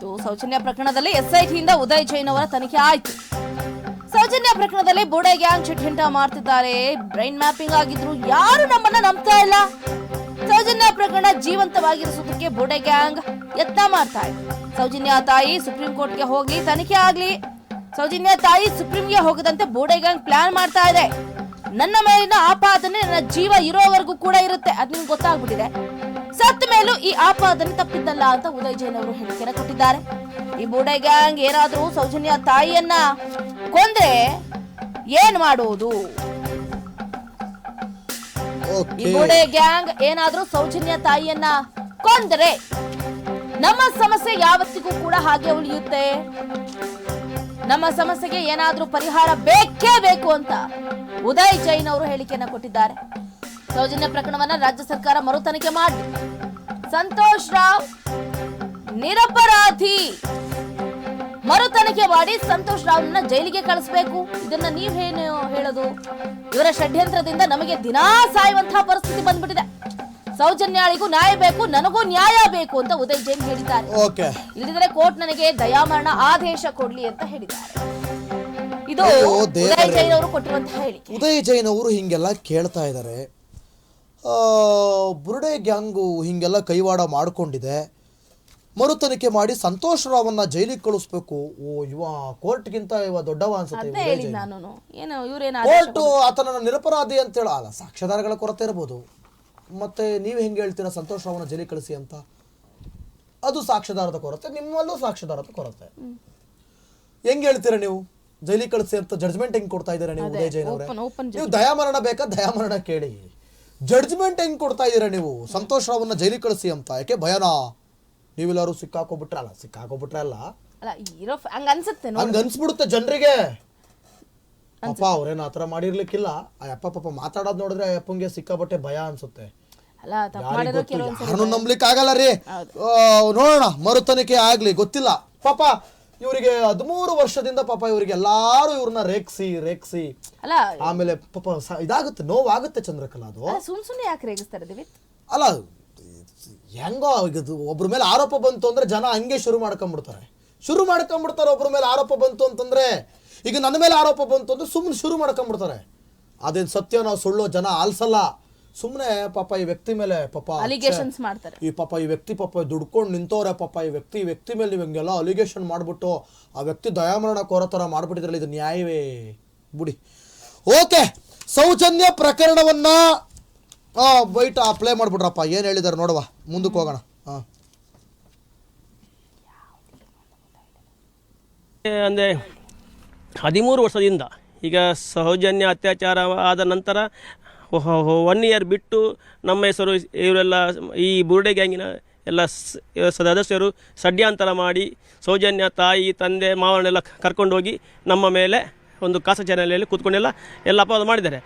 ಆಯ್ತು ಸೌಜನ್ಯ ಪ್ರಕರಣದಲ್ಲಿ ಎಸ್ಐಟಿಯಿಂದ ಉದಯ್ ಜೈನ್ ಅವರ ತನಿಖೆ ಆಯ್ತು. ಸೌಜನ್ಯ ಪ್ರಕರಣದಲ್ಲಿ ಬೋಡೆ ಗ್ಯಾಂಗ್ ಚಿಟ್ಹಿಂಟ ಮಾಡ್ತಿದ್ದಾರೆ. ಬ್ರೈನ್ ಮ್ಯಾಪಿಂಗ್ ಆಗಿದ್ರು ಯಾರು ನಮ್ಮನ್ನ ನಂಬ್ತಾ ಇಲ್ಲ. ಸೌಜನ್ಯ ಪ್ರಕರಣ ಜೀವಂತವಾಗಿರಿಸೋದಕ್ಕೆ ಬೋಡೆ ಗ್ಯಾಂಗ್ ಯತ್ನ ಮಾಡ್ತಾ ಇದೆ. ಸೌಜನ್ಯ ತಾಯಿ ಸುಪ್ರೀಂ ಕೋರ್ಟ್ಗೆ ಹೋಗಿ ತನಿಖೆ ಆಗ್ಲಿ. ಸೌಜನ್ಯ ತಾಯಿ ಸುಪ್ರೀಂಗೆ ಹೋಗದಂತೆ ಬೋಡೆ ಗ್ಯಾಂಗ್ ಪ್ಲಾನ್ ಮಾಡ್ತಾ ಇದೆ. ನನ್ನ ಮೇಲಿನ ಆಪಾದನೆ, ನನ್ನ ಜೀವ ಇರೋವರೆಗೂ ಕೂಡ ಇರುತ್ತೆ. ಅದ್ ನಿಮ್ಗೆ ಗೊತ್ತಾಗ್ಬಿಟ್ಟಿದೆ. ಸತ್ತ ಮೇಲೂ ಈ ಆಪಾದನೆ ತಪ್ಪಿದ್ದಲ್ಲ ಅಂತ ಉದಯ್ ಜೈನ್ ಅವರು ಹೇಳಿಕೆನ ಕೊಟ್ಟಿದ್ದಾರೆ. ಈ ಬೂಡೆ ಗ್ಯಾಂಗ್ ಏನಾದ್ರೂ ಸೌಜನ್ಯ ತಾಯಿಯನ್ನ ಕೊಂದ್ರೆ ಏನ್ ಮಾಡುವುದು? ಈ ಬೂಡೆ ಗ್ಯಾಂಗ್ ಏನಾದ್ರೂ ಸೌಜನ್ಯ ತಾಯಿಯನ್ನ ಕೊಂದ್ರೆ ನಮ್ಮ ಸಮಸ್ಯೆ ಯಾವತ್ತಿಗೂ ಕೂಡ ಹಾಗೆ ಉಳಿಯುತ್ತೆ. ನಮ್ಮ ಸಮಸ್ಯೆಗೆ ಏನಾದ್ರೂ ಪರಿಹಾರ ಬೇಕೇ ಬೇಕು ಅಂತ ಉದಯ್ ಜೈನ್ ಅವರು ಹೇಳಿಕೆಯನ್ನ ಕೊಟ್ಟಿದ್ದಾರೆ. ಸೌಜನ್ಯ ಪ್ರಕರಣವನ್ನ ರಾಜ್ಯ ಸರ್ಕಾರ ಮರು ತನಿಖೆ ಮಾಡಿ. ಸಂತೋಷ್ ರಾವ್ ನಿರಪರಾಧಿ. ಮರು ತನಿಖೆ ಮಾಡಿ ಸಂತೋಷ್ ರಾವ್ನ ಜೈಲಿಗೆ ಕಳಿಸ್ಬೇಕು. ಇದನ್ನ ನೀವೇನು ಹೇಳೋದು? ಇವರ ಷಡ್ಯಂತ್ರದಿಂದ ನಮಗೆ ದಿನಾ ಸಾಯುವಂತಹ ಪರಿಸ್ಥಿತಿ ಬಂದ್ಬಿಟ್ಟಿದೆ. ಸೌಜನ್ಯಾಳಿಗೂ ನ್ಯಾಯ ಬೇಕು ನನಗೂ ನ್ಯಾಯ ಬೇಕು ಅಂತ ಉದಯ್ ಜೈನ್ ಹೇಳಿದ್ದಾರೆ. ಇಲ್ಲದಿದ್ರೆ ಕೋರ್ಟ್ ನನಗೆ ದಯಾಮರಣ ಆದೇಶ ಕೊಡ್ಲಿ ಅಂತ ಹೇಳಿದ್ದಾರೆ. ಇದು ಉದಯ್. ಜೈನ್ ಅವರು ಕೊಟ್ಟಿರುವಂತಹ ಹೇಳಿಕೆ. ಉದಯ್ ಜೈನ್ ಅವರು ಹಿಂಗೆಲ್ಲ ಕೇಳ್ತಾ ಇದ್ದಾರೆ. ಬುರುಡೆ ಗ್ಯಾಂಗು ಹೀಗೆಲ್ಲ ಕೈವಾಡ ಮಾಡಿಕೊಂಡಿದೆ. ಮರು ತನಿಖೆ ಮಾಡಿ ಸಂತೋಷ್ ರಾವನ್ನ ಜೈಲಿಗೆ ಕಳಿಸ್ಬೇಕು. ಓ ಇವ ಕೋರ್ಟ್ಗಿಂತ ಇವ ದೊಡ್ಡವ ಅನ್ಸುತ್ತೆ ಹೇಳಿದ್ ನಾನು ಏನು ಇವ್ರೇನ ಕೋರ್ಟ್ ಆತನನ್ನ ನಿರಪರಾಧಿ ಅಂತ ಹೇಳ ಅಲ್ಲ ಸಾಕ್ಷ್ಯಾಧಾರಗಳ ಕೊರತೆ ಇರ್ಬೋದು. ಮತ್ತೆ ನೀವು ಹೆಂಗೆ ಹೇಳ್ತೀರಾ ಸಂತೋಷ್ ರಾವನ್ನ ಜೈಲಿಗೆ ಕಳಿಸಿ ಅಂತ? ಅದು ಸಾಕ್ಷ್ಯಾಧಾರದ ಕೊರತೆ ನಿಮ್ಮಲ್ಲೂ ಸಾಕ್ಷ್ಯಾಧಾರದ ಕೊರತೆ. ಹೆಂಗೆ ಹೇಳ್ತೀರಾ ನೀವು? ಜೈಲಿಗೆ ಕಳಿಸಿ ಅಂತ ಜಡ್ಜ್ಮೆಂಟ್ ಹೆಂಗ್ ಕೊಡ್ತಾ ಇದ್ದೀರಾ ನೀವು ಉದಯ್ ಜೈನ್ ಅವರೇ? ನೀವು ದಯಾಮರಣ ಬೇಕಾ? ದಯಾಮರಣ ಕೇಳಿ. ಜಡ್ಜ್ಮೆಂಟ್ ಹೆಂಗ್ ಕೊಡ್ತಾ ಇದ್ದೀರಾ ನೀವು? ಸಂತೋಷ್ ರಾವನ್ನ ಜೈಲಿಗೆ ಕಳಿಸಿ ಅಂತ. ಯಾಕೆ ಭಯನಾ? ನೀವೆಲ್ಲರೂ ಸಿಕ್ಕಾಕೊಬಿಟ್ರೆ ಅಲ್ಲ ಸಿಕ್ಕಾಕೋಬಿಟ್ರೆ ಅಲ್ಲ. ಅಲ್ಲ ಇರೋ ಹಂಗ ಅನ್ಸುತ್ತೆ ನೋಡಿ ಹಂಗ ಅನ್ಸ್ಬಿಡುತ್ತೆ ಜನರಿಗೆ. ಅಪ್ಪ ಅವ್ರೇನು ಆತರ ಮಾಡಿರ್ಲಿಕ್ಕಿಲ್ಲ. ಆ ಅಪ್ಪ ಪಾಪ ಮಾತಾಡೋದ್ ನೋಡಿದ್ರೆ ಆ ಅಪ್ಪಂಗೆ ಸಿಕ್ಕಾಬಟ್ಟೆ ಭಯ ಅನ್ಸುತ್ತೆ. ಅಲ್ಲ ತಪ್ಪು ಮಾಡಿರೋ ಕೆಲವೊಂದ್ಸರಿ ಯಾರನ್ನು ನಂಬ್ಲಿಕ್ಕೆ ಆಗಲ್ಲ ರೀ. ಆ, ನೋಡೋಣ ಮರುತನಿಕೆ ಆಗ್ಲಿ ಗೊತ್ತಿಲ್ಲ. ಪಾಪ ಇವರಿಗೆ ಹದಿಮೂರು ವರ್ಷದಿಂದ ಪಾಪ ಇವರಿಗೆ ಎಲ್ಲಾರು ಇವ್ರನ್ನ ರೇಗ್ಸಿ ರೇಗ್ಸಿ. ಅಲ್ಲ ಆಮೇಲೆ ಪಾಪ ಸ- ಇದಾಗುತ್ತೆ ನೋವಾಗುತ್ತೆ ಚಂದ್ರಕಲಾ ಅದು. ಅಲ್ಲ ಸುಮ್ ಸುಮ್ನೆ ಯಾಕೆ ರೇಗಿಸ್ತಾರೆ ದಿವಿತ್? ಅಲ್ಲ ಹೆಂಗೋ ಈಗ ಇದು ಒಬ್ರ ಮೇಲೆ ಆರೋಪ ಬಂತು ಅಂದ್ರೆ ಜನ ಹಂಗೆ ಶುರು ಮಾಡ್ಕೊಂಡ್ಬಿಡ್ತಾರೆ ಶುರು ಮಾಡ್ಕೊಂಡ್ಬಿಡ್ತಾರೆ ಒಬ್ರ ಮೇಲೆ ಆರೋಪ ಬಂತು ಅಂತಂದ್ರೆ ಈಗ ನನ್ನ ಮೇಲೆ ಆರೋಪ ಬಂತು ಅಂದ್ರೆ ಸುಮ್ಮನೆ ಶುರು ಮಾಡ್ಕೊಂಡ್ಬಿಡ್ತಾರೆ ಅದೇನು ಸತ್ಯ ನಾವು ಸುಳ್ಳು ಜನ ಆಲ್ಸಲ್ಲ ಸುಮ್ಮನೆ ಪಾಪ ಈ ವ್ಯಕ್ತಿ ಮೇಲೆ ಪಾಪ ಅಲಿಗೇಷನ್ಸ್ ಮಾಡ್ತಾರೆ. ಈ ಪಾಪ ಈ ವ್ಯಕ್ತಿ ಪಾಪ ದುಡ್ಕೊಂಡು ನಿಂತವ್ರೆ ಪಾಪ ಈ ವ್ಯಕ್ತಿ ಈ ವ್ಯಕ್ತಿ ಮೇಲೆ ನೀವು ಹಂಗೆಲ್ಲ ಅಲಿಗೇಷನ್ ಮಾಡ್ಬಿಟ್ಟು ಆ ವ್ಯಕ್ತಿ ದಯಾಮರಣ ಕೋರೋ ಥರ ಮಾಡಿಬಿಟ್ಟಿದ್ರಲ್ಲ ಇದು ನ್ಯಾಯವೇ. ಬಿಡಿ. ಓಕೆ ಸೌಜನ್ಯ ಪ್ರಕರಣವನ್ನ ಆ, ಬೈಟ್ ಅಪ್ಲೈ ಮಾಡ್ಬಿಟ್ರಪ್ಪ. ಏನು ಹೇಳಿದಾರೆ ನೋಡುವ. ಮುಂದಕ್ಕೆ ಹೋಗೋಣ. ಹಾಂ. ಅಂದರೆ ಹದಿಮೂರು ವರ್ಷದಿಂದ ಈಗ ಸೌಜನ್ಯ ಅತ್ಯಾಚಾರ ಆದ ನಂತರ ಒನ್ ಇಯರ್ ಬಿಟ್ಟು ನಮ್ಮ ಹೆಸರು ಇವರೆಲ್ಲ ಈ ಬುರುಡೆ ಗ್ಯಾಂಗಿನ ಎಲ್ಲ ಸದಸ್ಯರು ಷಡ್ಯಂತರ ಮಾಡಿ ಸೌಜನ್ಯ ತಾಯಿ, ತಂದೆ ಮಾವನೆಲ್ಲ ಕರ್ಕೊಂಡೋಗಿ ನಮ್ಮ ಮೇಲೆ ಒಂದು ಕಾಸ ಚಾನಲಲ್ಲಿ ಕೂತ್ಕೊಂಡೆಲ್ಲ ಎಲ್ಲ ಅಪವಾದ ಮಾಡಿದ್ದಾರೆ.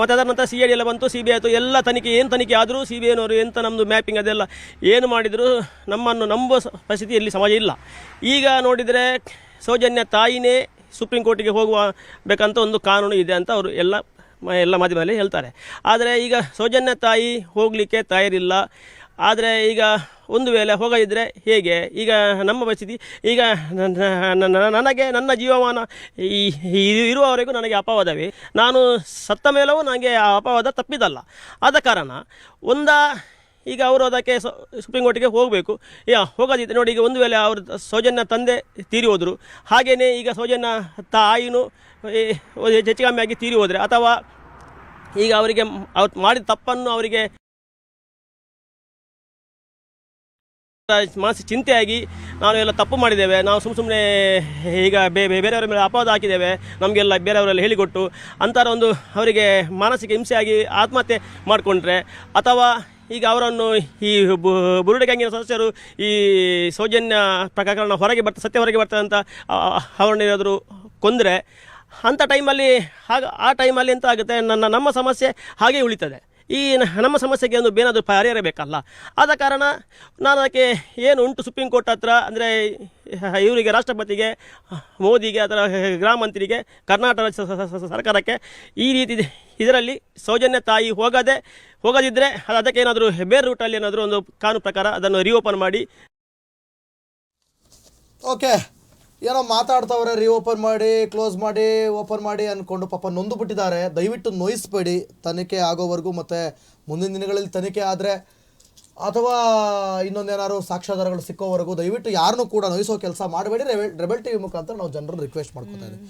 ಮತ್ತು ಅದರ ನಂತರ ಸಿ ಐ ಡಿ ಎಲ್ಲ ಬಂತು ಸಿ ಬಿ ಆಯಿತು, ಎಲ್ಲ ತನಿಖೆ ಏನು ತನಿಖೆ ಆದರೂ ಸಿ ಬಿ ಐನವರು ಎಂಥ ನಮ್ಮದು ಮ್ಯಾಪಿಂಗ್ ಅದೆಲ್ಲ ಏನು ಮಾಡಿದರೂ ನಮ್ಮನ್ನು ನಂಬುವ ಸ- ಪರಿಸ್ಥಿತಿ ಇಲ್ಲಿ ಸಮಾಜ ಇಲ್ಲ. ಈಗ ನೋಡಿದರೆ ಸೌಜನ್ಯ ತಾಯಿನೇ ಸುಪ್ರೀಂ ಕೋರ್ಟಿಗೆ ಹೋಗುವ ಬೇಕಂತ ಒಂದು ಕಾನೂನು ಇದೆ ಅಂತ ಅವರು ಎಲ್ಲ ಎಲ್ಲ ಮಾಧ್ಯಮದಲ್ಲಿ ಹೇಳ್ತಾರೆ. ಆದರೆ ಈಗ ಸೌಜನ್ಯ ತಾಯಿ ಹೋಗಲಿಕ್ಕೆ ತಯಾರಿಲ್ಲ. ಆದರೆ ಈಗ ಒಂದು ವೇಳೆ ಹೋಗದಿದ್ದರೆ ಹೇಗೆ? ಈಗ ನಮ್ಮ ಪರಿಸ್ಥಿತಿ, ಈಗ ನನಗೆ ನನ್ನ ಜೀವಮಾನ ಈ ಇರುವವರೆಗೂ ನನಗೆ ಅಪವಾದವೇ. ನಾನು ಸತ್ತ ಮೇಲೂ ನನಗೆ ಅಪವಾದ ತಪ್ಪಿದಲ್ಲ. ಆದ ಕಾರಣ ಒಂದ ಈಗ ಅವರು ಅದಕ್ಕೆ ಸುಪ್ರೀಂ ಕೋರ್ಟಿಗೆ ಹೋಗಬೇಕು. ಯಾ ಹೋಗೋದಿತ್ತು ನೋಡಿ ಈಗ ಒಂದು ವೇಳೆ ಅವರು ಸೌಜನ್ಯ ತಂದೆ ತೀರಿ ಹೋದರು ಹಾಗೆಯೇ ಈಗ ಸೌಜನ್ಯ ತಾಯಿನೂ ಹೆಚ್ಚು ಕಮ್ಮಿ ಆಗಿ ತೀರಿ ಹೋದರೆ ಅಥವಾ ಈಗ ಅವರಿಗೆ ಅವತ್ತು ಮಾಡಿದ ತಪ್ಪನ್ನು ಅವರಿಗೆ ಮನಸ್ಸು ಚಿಂತೆಯಾಗಿ ನಾವು ಎಲ್ಲ ತಪ್ಪು ಮಾಡಿದ್ದೇವೆ, ನಾವು ಸುಮ್ಮ ಸುಮ್ಮನೆ ಈಗ ಬೇ- ಬೇರೆಯವರ ಮೇಲೆ ಅಪವಾದ ಹಾಕಿದ್ದೇವೆ, ನಮಗೆಲ್ಲ ಬೇರೆಯವರೆಲ್ಲ ಹೇಳಿಕೊಟ್ಟು ಅಂಥರ ಒಂದು ಅವರಿಗೆ ಮಾನಸಿಕ ಹಿಂಸೆಯಾಗಿ ಆತ್ಮಹತ್ಯೆ ಮಾಡಿಕೊಂಡ್ರೆ ಅಥವಾ ಈಗ ಅವರನ್ನು ಈ ಬುರುಡೆ ಗ್ಯಾಂಗಿನ ಸದಸ್ಯರು ಈ ಸೌಜನ್ಯ ಪ್ರಕರಣ ಹೊರಗೆ ಬರ್ತ, ಸತ್ಯ ಹೊರಗೆ ಬರ್ತದೆ ಅಂತ ಅವರನ್ನೇನಾದರೂ ಕೊಂದರೆ ಅಂಥ ಟೈಮಲ್ಲಿ ಹಾಗೆ, ಆ ಟೈಮಲ್ಲಿ ಎಂತ ಆಗುತ್ತೆ? ನನ್ನ, ನಮ್ಮ ಸಮಸ್ಯೆ ಹಾಗೆ ಉಳಿತದೆ. ಈ ನಮ್ಮ ಸಮಸ್ಯೆಗೆ ಒಂದು ಏನಾದರೂ ಪರಿಹಾರ ಬೇಕಲ್ಲ ಆದ ಕಾರಣ ನಾನು ಅದಕ್ಕೆ ಏನು ಉಂಟು ಸುಪ್ರೀಂ ಕೋರ್ಟ್ ಹತ್ರ, ಅಂದರೆ, ಇವರಿಗೆ, ರಾಷ್ಟ್ರಪತಿಗೆ, ಮೋದಿಗೆ ಅಥವಾ ಗೃಹ ಮಂತ್ರಿಗೆ, ಕರ್ನಾಟಕ ಸರ್ಕಾರಕ್ಕೆ ಈ ರೀತಿ ಇದರಲ್ಲಿ ಸೌಜನ್ಯ ತಾಯಿ ಹೋಗದೆ ಹೋಗದಿದ್ದರೆ ಅದು ಅದಕ್ಕೆ ಏನಾದರೂ ಬೇರೆ ರೂಟಲ್ಲಿ ಏನಾದರೂ ಒಂದು ಕಾನೂನು ಪ್ರಕಾರ ಅದನ್ನು ರಿಓಪನ್ ಮಾಡಿ. ಓಕೆ ಏನೋ ಮಾತಾಡ್ತವ್ರೆ ರೀಓಪನ್ ಮಾಡಿ ಕ್ಲೋಸ್ ಮಾಡಿ ಓಪನ್ ಮಾಡಿ ಅಂದ್ಕೊಂಡು ಪಾಪ ನೊಂದು ಬಿಟ್ಟಿದ್ದಾರೆ ದಯವಿಟ್ಟು ನೋಯಿಸ್ಬೇಡಿ. ತನಿಖೆ ಆಗೋವರೆಗೂ ಮತ್ತು ಮುಂದಿನ ದಿನಗಳಲ್ಲಿ ತನಿಖೆ ಆದರೆ ಅಥವಾ ಇನ್ನೊಂದೇನಾದ್ರು ಸಾಕ್ಷ್ಯಾಧಾರಗಳು ಸಿಕ್ಕೋವರೆಗೂ ದಯವಿಟ್ಟು ಯಾರನ್ನೂ ಕೂಡ ನೋಯಿಸೋ ಕೆಲಸ ಮಾಡಬೇಡಿ. ರೆಬೆಲ್ ರೆಬೆಲ್ ಟಿ ವಿ ಮುಖಾಂತರ ನಾವು ಜನರನ್ನು ರಿಕ್ವೆಸ್ಟ್ ಮಾಡ್ಕೊತಾ ಇದ್ದೀವಿ.